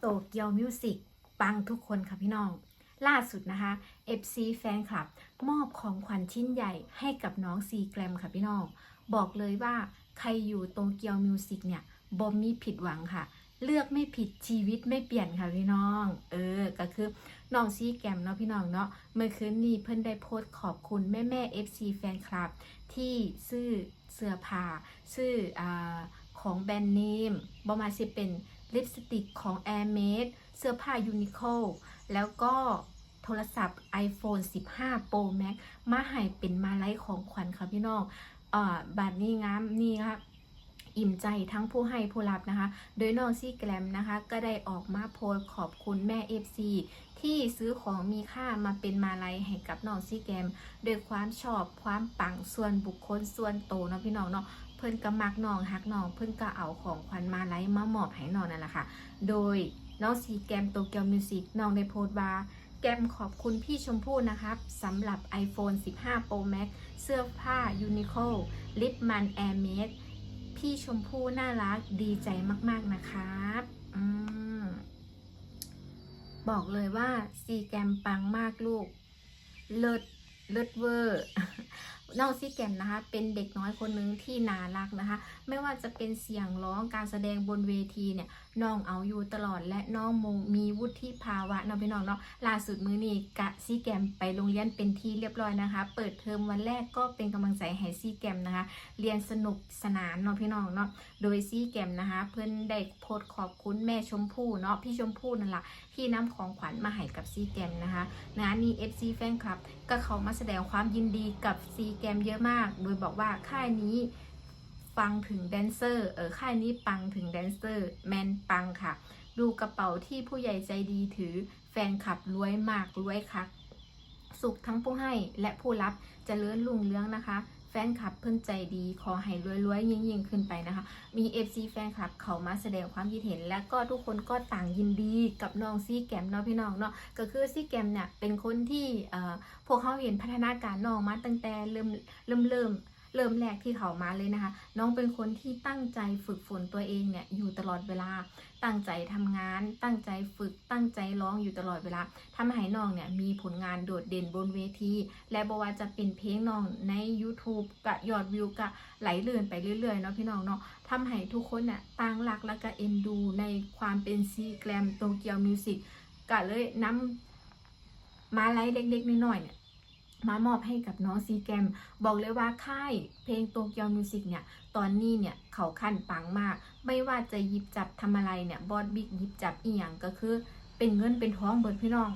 โตเกียวมิวสิกปังทุกคนค่ะพี่น้อง ล่าสุดนะคะ FC แฟนคลับ มอบของขวัญชิ้นใหญ่ให้กับน้องซีแกรมค่ะพี่น้อง บอกเลยว่าใครอยู่โตเกียวมิวสิกเนี่ยบอมมีผิดหวังค่ะ เลือกไม่ผิดชีวิตไม่เปลี่ยนค่ะพี่น้อง เออ ก็คือน้องซีแกรมเนาะพี่น้องเนาะเมื่อคืนนี้เพิ่นได้โพสต์ขอบคุณแม่แม่ FC แฟนคลับ ที่ซื้อเสื้อผ้าซื้ออของแบรนด์เนมบอมาสิเป็น ลิปสติกของ Air m a d e เสื้อผ้า Uniqlo แล้วก็โทรศัพท์ iPhone 15 Pro Max มาให้เป็นมาไลยของขวัญค่ะพี่น้องอ่าบาทนี้งามนี่ค่ะอิ่มใจทั้งผู้ให้ผู้รับนะคะ โดยน้องซี่แกรมนะคะ ก็ได้ออกมาโพสขอบคุณแม่ FC ที่ซื้อของมีค่ามาเป็นมาลัยให้กับน้องซี่แกรมโดวยความชอบความปังส่วนบุคคลส่วนโตนะพี่น้องเนาะ เพิ่นก็มักน้องฮักน้อง เพิ่นก็เอาของขวัญมาไล่มาหมอบให้น้องนั่นแหละค่ะ โดยน้องซีแกมโตเกียวมิวสิกน้องได้โพสต์ว่าแกมขอบคุณพี่ชมพู่นะครับสำหรับ iPhone 15 Pro Max เสื้อผ้า Uniqlo ลิปมัน Air m a d e พี่ชมพู่น่ารักดีใจมาก ๆ นะครับอบอกเลยว่าซีแกมปังมากลูก เลิศเลิศเวอร์ น้องซีแกมนะคะ เป็นเด็กน้อยคนหนึ่งที่น่ารักนะคะ ไม่ว่าจะเป็นเสียงร้องการแสดงบนเวทีเนี่ยน้องเอาอยู่ตลอดและน้องมงมีวุฒิภาวะเนาะพี่น้องเนาะล่าสุดมื้อนี้กะซีแกมไปโรงเรียนเป็นที่เรียบร้อยนะคะ เปิดเทอมวันแรกก็เป็นกำลังใจให้ซีแกมนะคะ เรียนสนุกสนานเนาะพี่น้องเนาะโดยซีแกมนะคะ เพื่อนได้โพสขอบคุณแม่ชมพู่เนาะพี่ชมพู่นั่นแหละที่นำของขวัญมาให้กับซีแกมนะคะงานนี้ FC แฟนคลับก็เขามาแสดงความยินดีกับซีแกมเยอะมาก โดยบอกว่าค่ายนี้ฟังถึงแดนเซอร์เออค่ายนี้ปังถึงแดนเซอร์แมนปังค่ะ ดูกระเป๋าที่ผู้ใหญ่ใจดีถือแฟนคลับรวยมากรวยคัก สุขทั้งผู้ให้และผู้รับจเจริญรุ่งเรืองนะคะ แฟนคลับเพื่อนใจดีขอให้รวยๆยิ่งๆขึ้นไปนะคะ มี FC แฟนคลับเขามาแสดงความคิดเห็น และก็ทุกคนก็ต่างยินดีกับน้องซี่แกมเนาะพี่น้องเนาะก็คือซี่แกมเนี่ยเป็นคนที่เอ่อพวกเขาเห็นพัฒนาการน้องมาตั้งแต่เริ่มเริ่มเริ่ม เริ่มแรกที่เขามาเลยนะคะ น้องเป็นคนที่ตั้งใจฝึกฝนตัวเองเนี่ยอยู่ตลอดเวลา ตั้งใจทำงาน ตั้งใจฝึก ตั้งใจร้องอยู่ตลอดเวลาทำให้น้องเนี่ยมีผลงานโดดเด่นบนเวที และบว่าจะเป็นเพลงน้องใน YouTube กะยอดวิวกะไหลเลื่อนไปเรื่อยๆเนาะพี่น้องเนาะทำให้ทุกคนเนี่ยต่างรักและก็เอ็นดูในความเป็นซีแกรมโตเกียวมิวสิกก็เลยนำมาไลฟ์เล็กๆน้อยๆเนี่ย มามอบให้กับน้องซีแกรมบอกเลยว่าค่ายเพลงโตเกียวมิวสิกเนี่ย ตอนนี้เนี่ยเขาขั้นปังมาก ไม่ว่าจะหยิบจับทำอะไรเนี่ย บอสบิ๊กหยิบจับอีหยังก็คือ เป็นเงินเป็นท้องเบิดพี่น้อง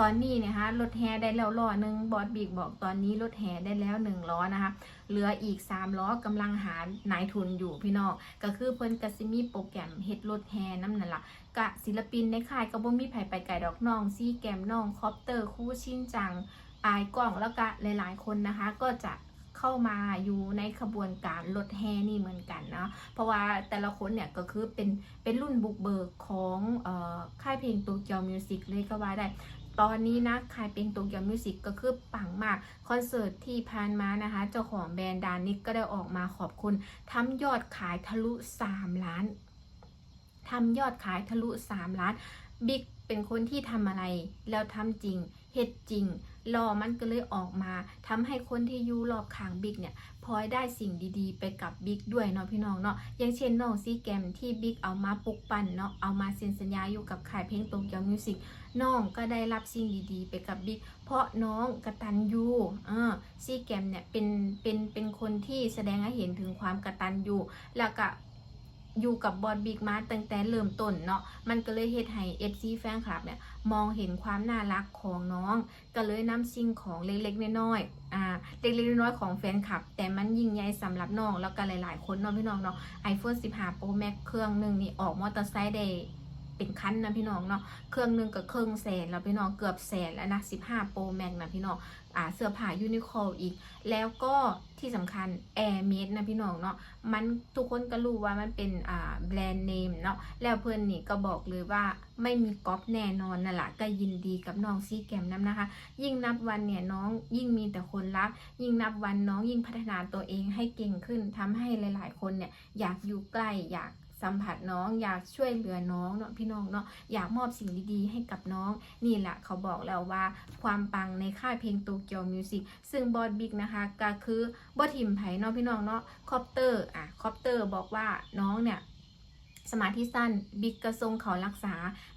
ตอนนี้นะคะรถแฮได้แล้วล้อหนึ่งบอสบิ๊กบอกตอนนี้รถแฮได้แล้วหนึ่งล้อนะคะ เหลืออีก3ล้อกำลังหานายทุนอยู่พี่น้อง ก็คือเพิ่นกสิมีโปรแกรมเฮ็ดรถแฮน้ำนั่นล่ะกะศิลปินในค่ายก็บ่มีไผไปไกลดอกน้องซีแกมน้องคอปเตอร์คู่ชินจัง อายกล้องแล้วก็หลาย ๆ คนนะคะ ก็จะเข้ามาอยู่ในขบวนการรถแฮนี่เหมือนกันเนาะเพราะว่าแต่ละคนเนี่ยก็คือเป็นเป็นรุ่นบุกเบิกของออค่ายเพลงโตเกียวมิวสิกเลยก็ว่าได้ตอนนี้นะค่ายเพลงโตเกียวมิวสิกก็คือปังมาก คอนเสิร์ตที่ผ่านมานะคะ เจ้าของแบรนด์ดานิกก็ได้ออกมาขอบคุณทำยอดขายทะลุ 3 ล้านทำยอดขายทะลุ 3 ล้าน บิ๊กเป็นคนที่ทำอะไร แล้วทำจริง เฮ็ดจริง รอมันก็เลยออกมาทำให้คนที่อยู่รอบข้างบิ๊กเนี่ยพลอยได้สิ่งดีๆ ไปกับบิ๊กด้วยเนาะพี่น้องเนาะอย่างเช่นน้องซีแกมที่บิ๊กเอามาปลุกปั่นเนาะเอามาเซ็นสัญญาอยู่กับค่ายเพลงโตเกียวมิวสิกน้องก็ได้รับสิ่งดีๆ ไปกับบิ๊กเพราะน้องกระตัญญูอ่าซีแกมเนี่ยเป็นเป็นเป็นคนที่แสดงให้เห็นถึงความกระตัญญูแล้วก็ อยู่กับบอดบิ๊กมาตั้งแต่เริ่มต้นเนาะมันก็เลยเฮ็ดให้ FC แฟนคลับเนี่ยมองเห็นความน่ารักของน้อง ก็เลยนำสิ่งของเล็กๆน้อยๆอ่าเล็กๆน้อยๆของแฟนคลับ แต่มันยิ่งใหญ่สำหรับน้องแล้วก็หลายๆคนเนาะพี่น้องเนาะ iPhone 15 Pro Max เครื่องหนึ่งนี่ออกมอเตอร์ไซค์ได้ เป็นคันนะพี่น้องเนาะเครื่องหนึ่งก็เครื่องแสนแล้วพี่น้องเกือบแสนแล้วนะ15 Pro Max นะพี่น้องอ่าเสื้อผ้ายูนิโคลอีก แล้วก็ที่สำคัญ Air m a d e นะพี่น้องเนาะมันทุกคนก็รู้ว่ามันเป็นอ่าแบรนด์เนมเนาะแล้วเพื่อนนี่ก็บอกเลยว่าไม่มีก๊อปแน่นอนนั่นแหละก็ยินดีกับน้องซีแกมน้ำนะคะ ยิ่งนับวันเนี่ยน้องยิ่งมีแต่คนรัก ยิ่งนับวันน้องยิ่งพัฒนาตัวเองให้เก่งขึ้นทำให้หลาย ๆ คนเนี่ยอยากอยู่ใกล้อยาก สัมผัสน้องอยากช่วยเหลือน้องเนาะพี่น้องเนาะอยากมอบสิ่งดีๆ ให้กับน้อง นี่แหละเขาบอกแล้วว่าความปังในค่ายเพลงโตเกียวมิวสิกซึ่งบอสบิ๊กนะคะก็คือบอทิมไผ่เนาะพี่น้องเนาะคอปเตอร์อะคอปเตอร์บอกว่าน้องเนี่ย สมาธิสั้น บิ๊กกระทรงเขารักษา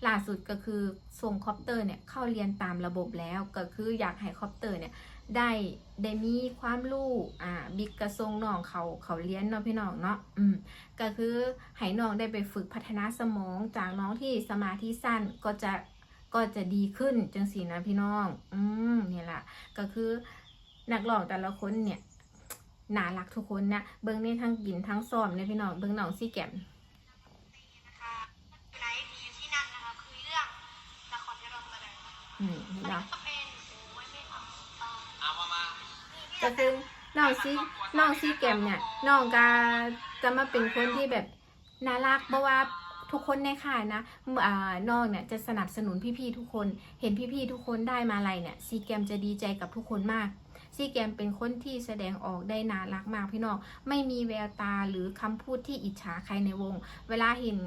ล่าสุดก็คือส่งคอปเตอร์เนี่ยเข้าเรียนตามระบบแล้ว ก็คืออยากให้คอปเตอร์เนี่ยได้ได้มีความรู้อ่าบิ๊กกระทรงน้องเขาเขาเรียนเนาะพี่น้องเนาะอืมก็คือให้น้องได้ไปฝึกพัฒนาสมองจากน้องที่สมาธิสั้นก็จะก็จะดีขึ้นจังสีนะพี่น้อง อืมนี่แหละก็คือนักร้องแต่ละคนเนี่ยน่ารักทุกคนนะเบิ้งในทั้งกินทั้งซ้อมเนี่ยพี่น้องเบิ้งน้องซี่แก้ม นะคะไลฟ์อยู่ที่นั่นนะคะคือเรื่องละครที่เราแสด งอืมเห็นมันแล้วก็เป็นโอ้ยไม่เอาเอ่อเอามามาก็คือน้องซีน้องซีแกมเนี่ยน้องก็จะมาเป็นคนที่แบบน่ารักเพราะว่าทุกคนในค่ายนะอ่าน้องเนี่ยจะสนับสนุนพี่ๆทุกคน เห็นพี่ๆทุกคนได้มาอะไรเนี่ยซีแกมจะดีใจกับทุกคนมาก ซีแกมเป็นคนที่แสดงออกได้น่ารักมากพี่น้องไม่มีแววตาหรือคำพูดที่อิจฉาใครในวง เวลาเห็น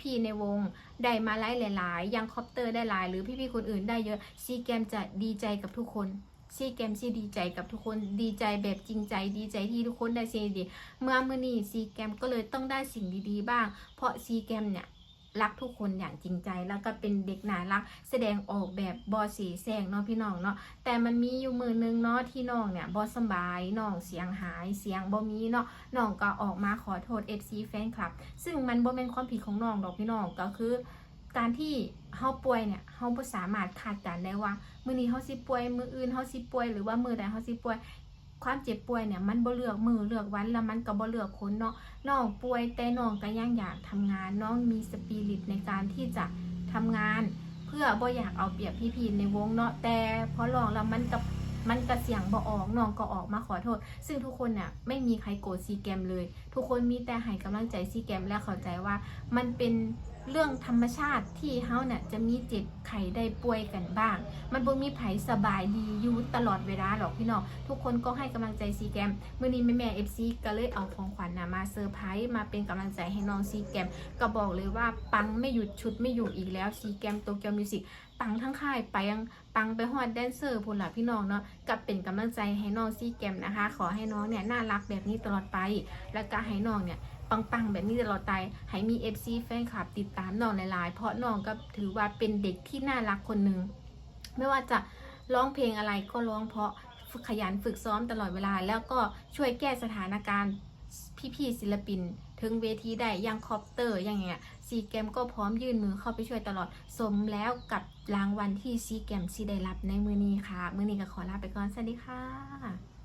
พี่ๆในวงได้มาไล่หลาย ๆ ยังคอปเตอร์ได้หลาย หรือพี่ๆคนอื่นได้เยอะซีแกมจะดีใจกับทุกคนซีเกมซีดีใจกับทุกคนดีใจแบบจริงใจดีใจที่ทุกคนได้สิ่งดีๆเมื่อมื่อนี้ซีแกมก็เลยต้องได้สิ่งดีๆบ้าง เพราะซีแกมเนี่ย รักทุกคนอย่างจริงใจแล้วก็เป็นเด็กน่ารัก แสดงออกแบบบอสีแสงเนาะพี่น้องเนาะแต่มันมีอยู่มือนึงเนาะที่น้องเนี่ยบอสบายน้องเสียงหายเสียงบ่มีเนาะน้องก็ออกมาขอโทษ FC แฟนคลับ ซึ่งมันบ่เป็นความผิดของน้องดอกพี่น้องก็คือ การที่เฮาป่วยเนี่ยเฮาบ่สามารถคาดการได้ว่า มื้อนี้เฮาสิป่วย มื้ออื่นเฮาสิป่วยหรือว่ามื้อใดเฮาสิป่วย ความเจ็บป่วยเนี่ยมันบ่เลือกมือเลือกวันแล้วมันก็บ่เลือกคนเนาะน้องป่วยแต่น้องก็ยังอยากทำงานน้องมีสปิริตในการที่จะทำงาน เพื่อบ่อยากเอาเปรียบพี่ๆในวงเนาะแต่พอลองแล้วมันกับมันกระเสียงบ่ออกน้องก็ออกมาขอโทษ ซึ่งทุกคนเนี่ยไม่มีใครโกรธซีแกมเลย ทุกคนมีแต่ให้กำลังใจซีแกมและเข้าใจว่ามันเป็น เรื่องธรรมชาติที่เฮาเนี่ยจะมีเจ็บไข้ได้ป่วยกันบ้าง มันบ่มีไผสบายดีอยู่ตลอดเวลาหรอกพี่น้องทุกคนก็ให้กำลังใจซีแกมมื้อนี้แม่แม่เอฟซีก็เลยเอาของขวัญนะมาเซอร์ไพรส์มาเป็นกำลังใจให้น้องซีแกมก็บอกเลยว่าปังไม่หยุดชุดไม่อยู่อีกแล้วซีแกมโตเกียวมิวสิกปังทั้งค่ายไปยังปังไปฮอดแดนเซอร์พุ่นล่ะพี่น้องเนาะกับเป็นกำลังใจให้น้องซีแกมนะคะ ขอให้น้องเนี่ยน่ารักแบบนี้ตลอดไป แล้วก็ให้น้องเนี่ย ปังๆ แบบนี้ตลอดไปให้มี FC แฟนคลับติดตามน้องหลายๆ เพราะน้องก็ถือว่าเป็นเด็กที่น่ารักคนหนึ่งไม่ว่าจะร้องเพลงอะไรก็ร้องเพราะขยันฝึกซ้อมตลอดเวลา แล้วก็ช่วยแก้สถานการณ์พี่ๆศิลปิน ถึงเวทีได้ยังคอปเตอร์อย่างเงี้ยซีแกมก็พร้อมยื่นมือเข้าไปช่วยตลอด สมแล้วกับรางวัลที่ซีแกมซีได้รับในมือนี้ค่ะ มือนี้ก็ขอลาไปก่อน สวัสดีค่ะ